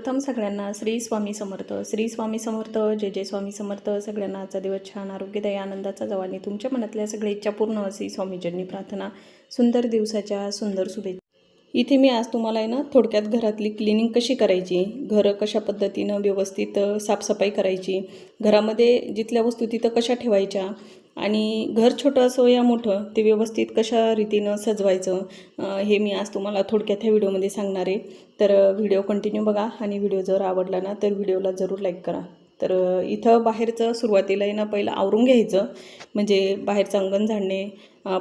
सर्वप्रथम सगळ्यांना श्री स्वामी समर्थ. श्री स्वामी समर्थ जय जय स्वामी समर्थ. सगळ्यांना आजचा दिवस छान आरोग्यदायी आनंदाचा जवानी तुमच्या मनातल्या सगळ्या इच्छा पूर्ण अशी स्वामीजींनी प्रार्थना. सुंदर दिवसाच्या सुंदर शुभेच्छा. इथे मी आज तुम्हाला आहे ना थोडक्यात घरातली क्लिनिंग कशी करायची? घरं कशा पद्धतीनं व्यवस्थित साफसफाई करायची? घरामध्ये जिथल्या वस्तू तिथं कशा ठेवायच्या? आणि घर छोटं असो या मोठं ते व्यवस्थित कशा रीतीनं सजवायचं हे मी आज तुम्हाला थोडक्यात ह्या व्हिडिओमध्ये सांगणार आहे. तर व्हिडिओ कंटिन्यू बघा आणि व्हिडिओ जर आवडला ना तर व्हिडिओला जरूर लाईक करा. तर इथं बाहेरचं सुरुवातीला आहे ना पहिलं आवरून घ्यायचं. म्हणजे बाहेरचं अंगण झाडणे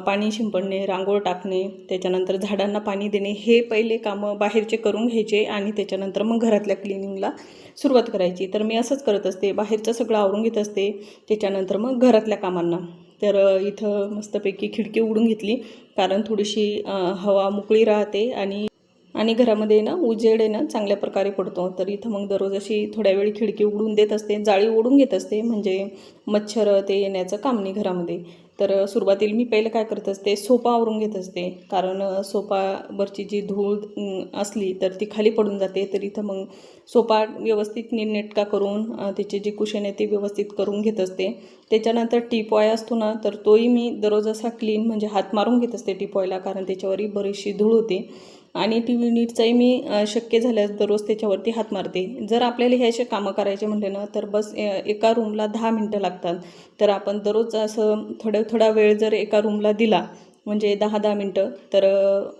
पाणी शिंपडणे रांगोळ टाकणे त्याच्यानंतर झाडांना पाणी देणे हे पहिले कामं बाहेरचे करून घ्यायचे आणि त्याच्यानंतर मग घरातल्या क्लिनिंगला सुरुवात करायची. तर मी असंच करत असते बाहेरचं सगळं आवरून घेत असते त्याच्यानंतर मग घरातल्या कामांना. तर इथं मस्तपैकी खिडकी उडून घेतली कारण थोडीशी हवा मोकळी राहते आणि आणि घरामध्ये ना उजेड आहे ना चांगल्या प्रकारे पडतो. तर इथं मग दररोज अशी थोड्या वेळ खिडकी उघडून देत असते जाळी ओढून घेत असते म्हणजे मच्छर ते येण्याचं काम नाही घरामध्ये. तर सुरुवातीला मी पहिलं काय करत असते सोफा आवरून घेत असते. कारण सोपावरची जी धूळ असली तर ती खाली पडून जाते. तर इथं मग सोपा व्यवस्थित नीटनेटका करून त्याचे जे कुशन आहे ते व्यवस्थित करून घेत असते. त्याच्यानंतर टीपॉय असतो ना तर तोही मी दररोज असा क्लीन म्हणजे हात मारून घेत असते टीपॉयला कारण त्याच्यावरही बरीचशी धूळ होते. आणि टी व्ही नीटचाही मी शक्य झाल्यास दररोज त्याच्यावरती हात मारते. जर आपल्याला हे असे कामं करायचे म्हणले ना तर बस एका रूमला दहा मिनटं लागतात. तर आपण दररोज असं थोड्या थोडा वेळ जर एका रूमला दिला म्हणजे दहा दहा मिनटं. तर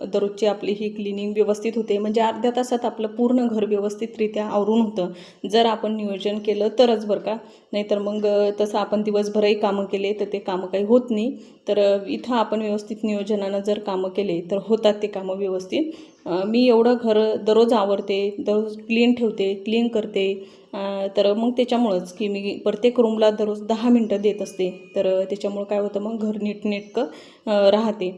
दररोजची आपली ही क्लिनिंग व्यवस्थित होते. म्हणजे अर्ध्या तासात आपलं पूर्ण घर व्यवस्थितरित्या आवरून होतं. जर आपण नियोजन केलं तरच बरं का. नाहीतर मग तसं आपण दिवसभरही कामं केले तर ते कामं काही होत नाही. तर इथं आपण व्यवस्थित नियोजनानं जर कामं केले तर होतात ते कामं व्यवस्थित. मी एवढं घर दररोज आवरते दररोज क्लीन ठेवते क्लीन करते. तर मग त्याच्यामुळंच की मी प्रत्येक रूमला दररोज दहा मिनटं देत असते. तर त्याच्यामुळं काय होतं मग घर नीटनेटकं राहते.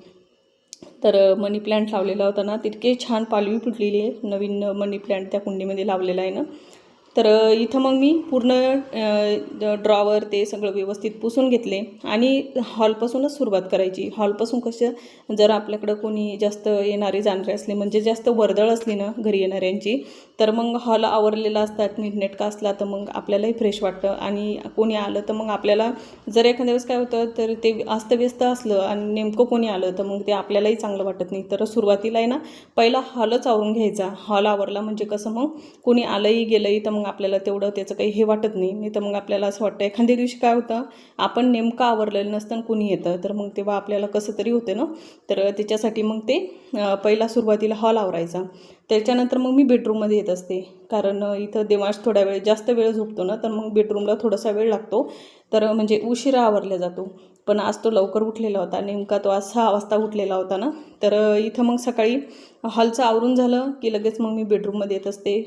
तर मनी प्लॅन्ट लावलेला होता ना तितके छान पालवी फुटलेली आहे. नवीन मनी प्लॅन्ट त्या कुंडीमध्ये लावलेला आहे ना. तर इथं मग मी पूर्ण ड्रॉवर ते सगळं व्यवस्थित पुसून घेतले आणि हॉलपासूनच सुरुवात करायची. हॉलपासून कसं जर आपल्याकडं कोणी जास्त येणारे जाणारे असले म्हणजे जास्त वर्दळ असली ना घरी येणाऱ्यांची तर मग हॉल आवरलेला असतात नीटनेटका असला तर मग आपल्यालाही फ्रेश वाटतं आणि कोणी आलं तर मग आपल्याला जर एखाद्या वेळेस काय होतं तर ते अस्तव्यस्त असलं आणि नेमकं कोणी आलं तर मग ते आपल्यालाही चांगलं वाटत नाही. तर सुरुवातीला आहे ना पहिला हॉलच आवरून घ्यायचा. हॉल आवरला म्हणजे कसं मग कोणी आलंही गेलंही तर मग मग आपल्याला तेवढं त्याचं काही हे वाटत नाही. नाही तर मग आपल्याला असं वाटतं एखाद्या दिवशी काय होतं आपण नेमकं आवरलेलं नसतं आणि कोणी येतं. तर मग तेव्हा आपल्याला कसं तरी होते ना. तर त्याच्यासाठी मग ते पहिला सुरुवातीला हॉल आवरायचा. त्याच्यानंतर मग मी बेडरूममध्ये येत असते. कारण इथं देवांश थोड्या वेळ जास्त वेळ झोपतो ना तर मग बेडरूमला थोडासा वेळ लागतो. तर म्हणजे उशिरा आवरला जातो. पण आज तो लवकर उठलेला होता. नेमका तो आज सहा वाजता उठलेला होता ना. तर इथं मग सकाळी हॉलचं आवरून झालं की लगेच मग मी बेडरूममध्ये येत असते.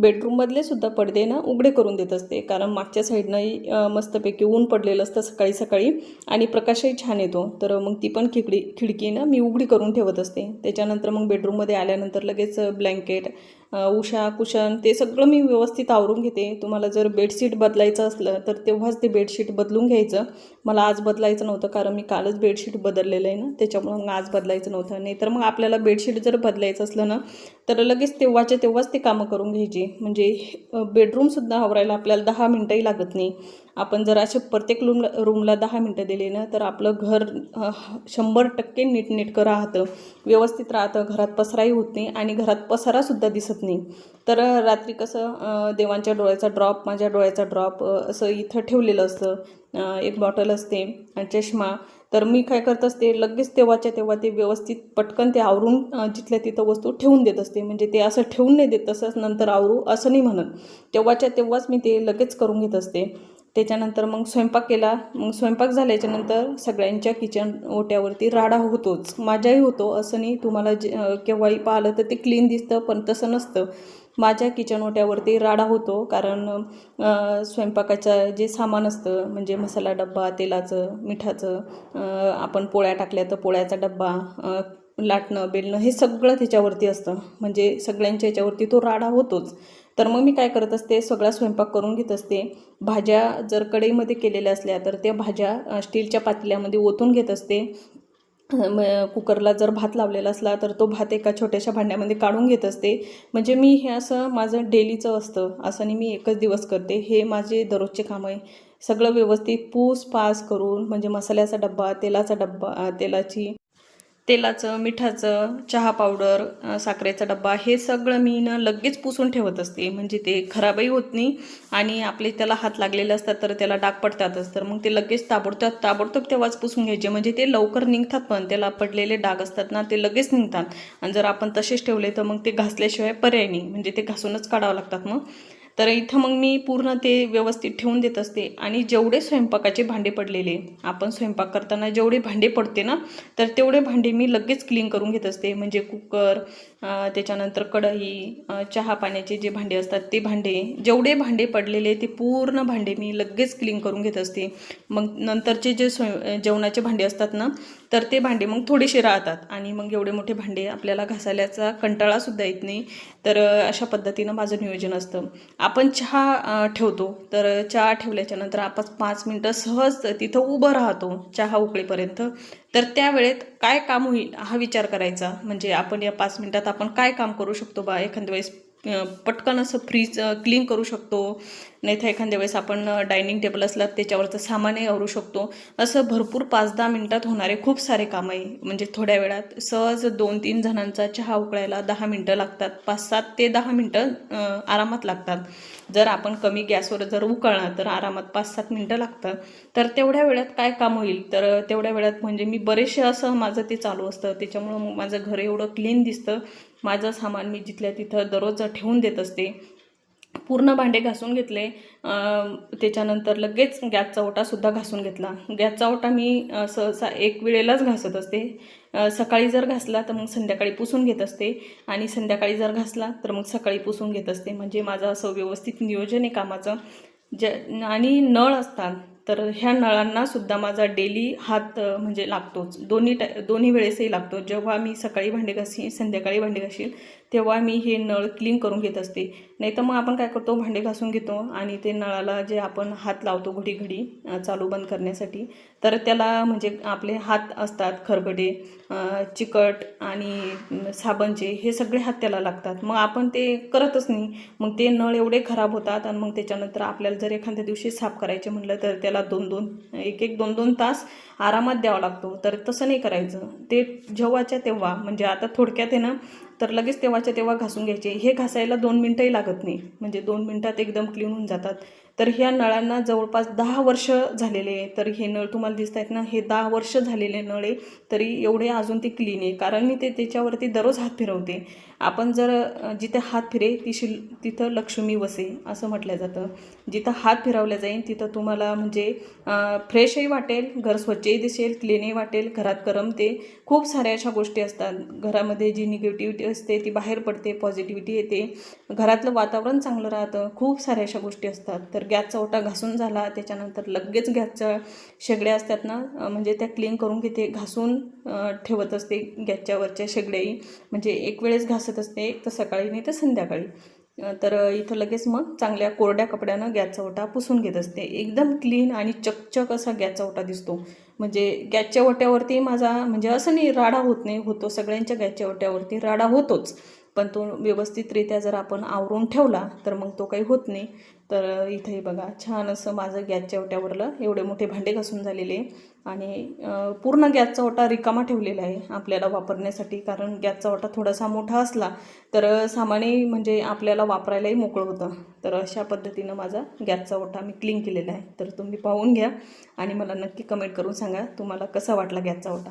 बेडरूममधले सुद्धा पडदे ना उघडे करून देत असते. कारण मागच्या साईडनंही मस्तपैकी ऊन पडलेलं असतं सकाळी सकाळी आणि प्रकाशही छान येतो. तर मग ती पण खिडकी खिडकी ना मी उघडी करून ठेवत असते. त्याच्यानंतर मग बेडरूममध्ये आल्यानंतर लगेच ब्लँकेट उषा कुशन ते सगळं मी व्यवस्थित आवरून घेते. तुम्हाला जर बेडशीट बदलायचं असलं तर तेव्हाच ते बेडशीट बदलून घ्यायचं. मला आज बदलायचं नव्हतं कारण मी कालच बेडशीट बदललेलं आहे ना त्याच्यामुळं मग आज बदलायचं नव्हतं. नाही तर मग आपल्याला बेडशीट जर बदलायचं असलं ना तर लगेच तेव्हाच्या तेव्हाच ते कामं करून घ्यायची. म्हणजे बेडरूमसुद्धा आवरायला आपल्याला दहा मिनटंही लागत नाही. आपण जर असे प्रत्येक रूमला रूमला दहा मिनटं दिले ना तर आपलं घर शंभर टक्के नीटनेटकं राहतं. व्यवस्थित राहतं. घरात पसराही होत नाही आणि घरात पसारासुद्धा दिसत नाही. तर रात्री कसं देवांच्या डोळ्याचा ड्रॉप माझ्या डोळ्याचा ड्रॉप असं इथं ठेवलेलं असतं. एक बॉटल असते चष्मा. तर मी काय करत असते लगेच तेव्हाच्या तेव्हा ते व्यवस्थित पटकन ते आवरून जिथल्या तिथं वस्तू ठेवून देत असते. म्हणजे ते असं ठेवून नाही देत तसंच नंतर आवरू असं नाही म्हणत. तेव्हाच्या तेव्हाच मी ते लगेच करून घेत असते. त्याच्यानंतर मग स्वयंपाक केला. मग स्वयंपाक झाल्याच्यानंतर सगळ्यांच्या किचन ओट्यावरती राडा होतोच. माझ्याही होतो. असं नाही तुम्हाला जे केव्हाही पाहिलं तर ते क्लीन दिसतं पण तसं नसतं. माझ्या किचन ओट्यावरती राडा होतो. कारण स्वयंपाकाचं जे सामान असतं म्हणजे मसाला डब्बा तेलाचं मिठाचं आपण पोळ्या टाकल्या तर पोळ्याचा डब्बा लाटणं बेलणं हे सगळं त्याच्यावरती असतं. म्हणजे सगळ्यांच्या याच्यावरती तो राडा होतोच. तर मग मी काय करत असते सगळा स्वयंपाक करून घेत असते. भाज्या जर कढईमध्ये केलेल्या असल्या तर त्या भाज्या स्टीलच्या पातेल्यामध्ये ओतून घेत असते. म कुकरला जर भात लावलेला असला तर तो भात एका छोट्याशा भांड्यामध्ये काढून घेत असते. म्हणजे मी हे असं माझं डेलीचं असतं. असं नाही मी एकच दिवस करते. हे माझे दररोजचे काम आहे. सगळं व्यवस्थित पूस पास करून म्हणजे मसाल्याचा डब्बा तेलाचा डब्बा तेलाची तेलाचं मिठाचं चहा पावडर साखरेचा डब्बा हे सगळं मी ना लगेच पुसून ठेवत असते. म्हणजे ते खराबही होत नाही आणि आपले त्याला हात लागलेले असतात तर त्याला डाग पडतातच. तर मग ते लगेच ताबडतोब ताबडतोब तेव्हाच पुसून घ्यायचे. म्हणजे ते लवकर निघतात पण. त्याला पडलेले डाग असतात ना ते लगेच निघतात. आणि जर आपण तसेच ठेवले तर मग ते घासल्याशिवाय पर्याय नाही. म्हणजे ते घासूनच काढावं लागतात मग. तर इथं मग मी पूर्ण ते व्यवस्थित ठेवून देत असते. आणि जेवढे स्वयंपाकाचे भांडे पडलेले आपण स्वयंपाक करताना जेवढे भांडे पडते ना तर तेवढे भांडे मी लगेच क्लीन करून घेत असते. म्हणजे कुकर त्याच्यानंतर कढई चहा पाण्याचे जे भांडे असतात ते भांडे जेवढे भांडे पडलेले ते पूर्ण भांडे मी लगेच क्लीन करून घेत असते. मग नंतरचे जे स्वयं जेवणाचे भांडे असतात ना तर ते भांडे मग थोडेसे राहतात आणि मग एवढे मोठे भांडे आपल्याला घासाल्याचा कंटाळासुद्धा येत नाही. तर अशा पद्धतीनं माझं नियोजन असतं. आपण चहा ठेवतो. तर चहा ठेवल्याच्यानंतर आपण पाच मिनटं सहज तिथं उभं राहतो चहा उकळेपर्यंत. तर त्यावेळेत काय काम होईल हा विचार करायचा. म्हणजे आपण या पाच मिनटात आपण काय काम करू शकतो बा एखाद्या वेळेस? पटकन असं फ्रीज क्लीन करू शकतो. नाही तर एखाद्या वेळेस आपण डायनिंग टेबल असला त्याच्यावरचं सामानही आवरू शकतो. असं भरपूर पाच दहा मिनटात होणारे खूप सारे काम आहे म्हणजे थोड्या वेळात सहज दोन तीन जणांचा चहा उकळायला दहा मिनटं लागतात. पाच सात ते दहा मिनटं आरामात लागतात. जर आपण कमी गॅसवर जर उकळला तर आरामात पाच सात मिनटं लागतात. तर तेवढ्या वेळात काय काम होईल? तर तेवढ्या वेळात म्हणजे मी बरेचसे असं माझं ते चालू असतं. त्याच्यामुळं मग माझं घर एवढं क्लीन दिसतं. माझं सामान मी जिथल्या तिथं दररोज ठेवून देत असते. पूर्ण भांडे घासून घेतले. त्याच्यानंतर लगेच गॅसचा ओटासुद्धा घासून घेतला. गॅसचा ओटा मी सहसा एक वेळेलाच घासत असते. सकाळी जर घासला तर मग संध्याकाळी पुसून घेत असते. आणि संध्याकाळी जर घासला तर मग सकाळी पुसून घेत असते. म्हणजे माझं असं व्यवस्थित नियोजन आहे कामाचं. ज आणि नळ असतात. तर ह्या नळांना सुद्धा माझा डेली हात म्हणजे लागतोच. दोन्ही टा दोन्ही वेळेसही लागतो. जेव्हा मी सकाळी भांडे घासीन संध्याकाळी भांडे घासील तेव्हा मी हे नळ क्लीन करून घेत असते. नाही तर मग आपण काय करतो? भांडे घासून घेतो आणि ते नळाला जे आपण हात लावतो घडी घडी चालू बंद करण्यासाठी तर त्याला म्हणजे आपले हात असतात खरगडे चिकट आणि साबणचे हे सगळे हात त्याला लागतात. मग आपण ते करतच नाही. मग ते नळ एवढे खराब होतात आणि मग त्याच्यानंतर आपल्याला जर एखाद्या दिवशी साफ करायचे म्हटलं तर त्याला दोन दोन एक एक दोन दोन तास आरामात द्यावा लागतो. तर तसं नाही करायचं. ते जेव्हाच्या तेव्हा म्हणजे आता थोडक्यात आहे ना तर लगेच तेव्हाच्या तेव्हा घासून घ्यायचे. हे घासायला दोन मिनटंही लागत नाही. म्हणजे दोन मिनटात एकदम क्लीन होऊन जातात. तर ह्या नळांना जवळपास दहा वर्ष झालेले आहे. तर हे नळ तुम्हाला दिसत आहेत ना हे दहा वर्ष झालेले नळ आहे. तरी एवढे अजून ते क्लीन आहे. कारण मी ते त्याच्यावरती दररोज हात फिरवते. आपण जर जिथे हात फिरे तिशी तिथं लक्ष्मी वसे असं म्हटलं जातं. जिथं हात फिरवल्या जाईल तिथं तुम्हाला म्हणजे फ्रेशही वाटेल घर स्वच्छही दिसेल क्लीनही वाटेल. घरात करमते खूप साऱ्या अशा गोष्टी असतात. घरामध्ये जी निगेटिव्हिटी असते ती बाहेर पडते पॉझिटिव्हिटी येते. घरातलं वातावरण चांगलं राहतं. खूप साऱ्या अशा गोष्टी असतात. तर गॅसचा ओटा घासून झाला त्याच्यानंतर लगेच गॅसच्या शेगड्या असतात ना म्हणजे त्या क्लीन करून घेते घासून ठेवत असते गॅसच्या वरच्या शेगड्याही. म्हणजे एक वेळेस घासत असते एक तर सकाळी नाही तर संध्याकाळी. तर इथं लगेच मग चांगल्या कोरड्या कपड्यानं गॅसचा ओटा पुसून घेत असते. एकदम क्लीन आणि चकचक असा गॅसचा ओटा दिसतो. म्हणजे गॅसच्या ओट्यावरती माझा म्हणजे असं नाही राडा होत नाही होतो. सगळ्यांच्या गॅसच्या ओट्यावरती राडा होतोच. पण तो व्यवस्थितरित्या जर आपण आवरून ठेवला तर मग तो काही होत नाही. तर इथे बघा छान असं माझं गॅसच्या ओट्यावरलं एवढे मोठे भांडे घासून झालेले आणि पूर्ण गॅसचा ओटा रिकामा ठेवलेला आहे आपल्याला वापरण्यासाठी कारण गॅसचा ओटा थोडासा मोठा असला तर सामान्य म्हणजे आपल्याला वापरायलाही मोकळं होतं. तर अशा पद्धतीनं माझा गॅसचा ओटा मी क्लीन केलेला आहे. तर तुम्ही पाहून घ्या आणि मला नक्की कमेंट करून सांगा तुम्हाला कसा वाटला गॅसचा ओटा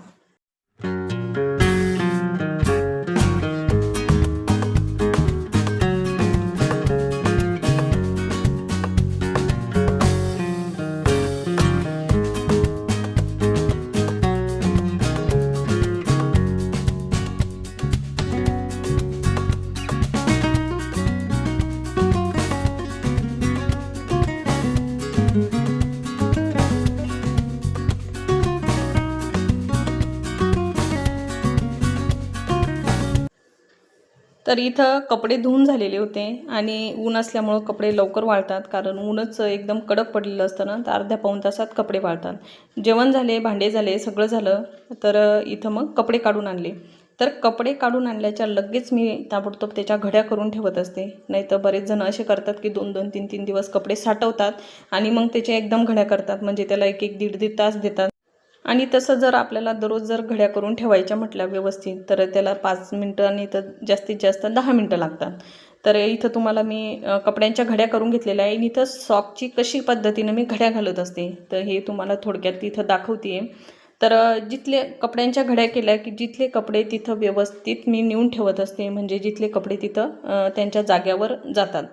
तर इथं कपडे धुवून झालेले होते आणि ऊन असल्यामुळं कपडे लवकर वाळतात कारण ऊनच एकदम कडक पडलेलं असतं ना तर अर्ध्या पाऊण तासात कपडे वाळतात. जेवण झाले भांडे झाले सगळं झालं तर इथं मग कपडे काढून आणले. तर कपडे काढून आणल्याच्या लगेच मी ताबडतोब त्याच्या घड्या करून ठेवत असते. नाही तर बरेच जण असे करतात की दोन दोन तीन तीन दिवस कपडे साठवतात आणि मग त्याच्या एकदम घड्या करतात म्हणजे त्याला एक एक दीड दीड तास देतात. आणि तसं जर आपल्याला दररोज जर घड्या करून ठेवायच्या म्हटल्या व्यवस्थित तर त्याला पाच मिनटं आणि तर जास्तीत जास्त दहा मिनटं लागतात. तर इथं तुम्हाला मी कपड्यांच्या घड्या करून घेतलेल्या आहे आणि इथं सॉकची कशी पद्धतीनं मी घड्या घालत असते तर हे तुम्हाला थोडक्यात इथं दाखवते तर जिथले कपड्यांच्या घड्या केल्या की जिथले कपडे तिथं व्यवस्थित मी नेऊन ठेवत असते म्हणजे जिथले कपडे तिथं त्यांच्या जाग्यावर जातात.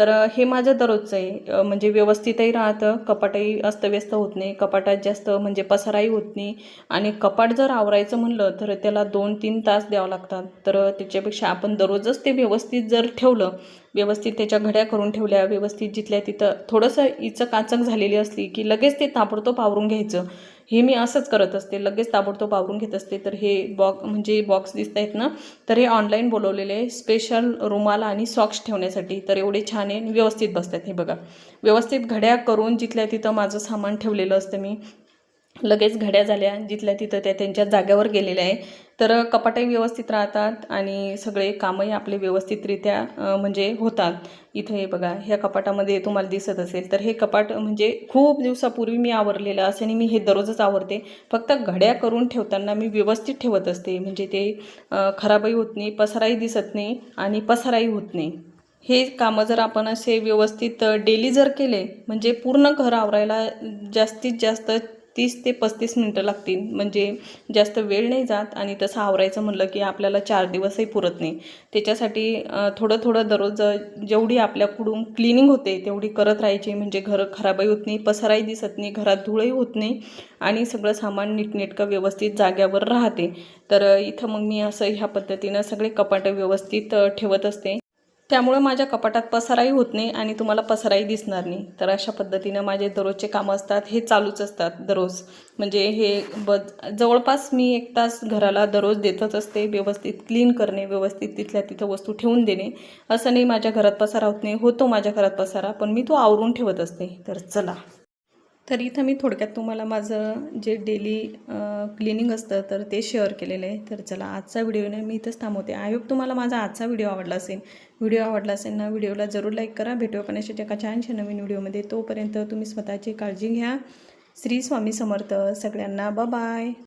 तर हे माझं दररोजचं आहे. म्हणजे व्यवस्थितही राहतं कपाटही अस्तव्यस्त होत नाही. कपाटात जास्त म्हणजे पसाराही होत नाही. आणि कपाट जर आवरायचं म्हणलं तर त्याला दोन तीन तास द्यावं लागतात. तर त्याच्यापेक्षा आपण दररोजच ते व्यवस्थित जर ठेवलं व्यवस्थित त्याच्या घड्या करून ठेवल्या व्यवस्थित जिथल्या तिथं थोडंसं इचक काचक झालेली असली की लगेच ते ताबडतोब आवरून घ्यायचं. हे मी असंच करत असते. लगेच ताबडतोब आवरून घेत असते. तर हे बॉक म्हणजे बॉक्स दिसत आहेत ना तर हे ऑनलाईन बोलवलेले आहे स्पेशल रुमाल आणि सॉक्स ठेवण्यासाठी. तर एवढे छान आहे. व्यवस्थित बसतात हे बघा. व्यवस्थित घड्या करून जिथल्या तिथं माझं सामान ठेवलेलं असतं मी लगेच घड्या झाल्या. जिथल्या तिथं त्या त्यांच्या जाग्यावर गेलेल्या आहे. तर कपाटही व्यवस्थित राहतात आणि सगळे कामही आपले व्यवस्थितरित्या म्हणजे होतात. इथं हे बघा ह्या कपाटामध्ये तुम्हाला दिसत असेल तर हे कपाट म्हणजे खूप दिवसापूर्वी मी आवरलेलं असं आणि मी हे दररोजच आवरते. फक्त घड्या करून ठेवताना मी व्यवस्थित ठेवत असते. म्हणजे ते खराबही होत नाही पसाराही दिसत नाही आणि पसाराही होत नाही. हे कामं जर आपण असे व्यवस्थित डेली जर केले म्हणजे पूर्ण घर आवरायला जास्तीत जास्त तीस ते पस्तीस मिनटं लागतील. म्हणजे जास्त वेळ नाही जात आणि तसं आवरायचं म्हणलं की आपल्याला चार दिवसही पुरत नाही. त्याच्यासाठी थोडं थोडं दररोज जेवढी आपल्याकडून क्लिनिंग होते तेवढी करत राहायची. म्हणजे घर खराबही होत नाही पसाराही दिसत नाही घरात धुळही होत नाही आणि सगळं सामान नीटनेटकं व्यवस्थित जाग्यावर राहते. तर इथं मग मी असं ह्या पद्धतीनं सगळे कपाटं व्यवस्थित ठेवत असते. त्यामुळं माझ्या कपाटात पसाराही होत नाही आणि तुम्हाला पसाराही दिसणार नाही. तर अशा पद्धतीनं माझे दररोजचे कामं असतात हे चालूच असतात दररोज. म्हणजे हे ब जवळपास मी एक तास घराला दररोज देतच असते व्यवस्थित क्लीन करणे व्यवस्थित तिथल्या तिथं वस्तू ठेवून देणे. असं नाही माझ्या घरात पसारा होत नाही होतो माझ्या घरात पसारा पण मी तो आवरून ठेवत असते. तर चला. तर इथं मी थोडक्यात तुम्हाला माझं जे डेली क्लिनिंग असतं तर ते शेअर केलेलं आहे. तर चला आजचा व्हिडिओने मी इथंच थांबवते. आय होप तुम्हाला माझा आजचा व्हिडिओ आवडला असेल. व्हिडिओ आवडला असेल ना व्हिडिओला जरूर लाईक करा. भेटू पण अशाच एका छानशा नवीन व्हिडिओमध्ये तोपर्यंत तुम्ही स्वतःची काळजी घ्या. श्री स्वामी समर्थ सगळ्यांना. बाय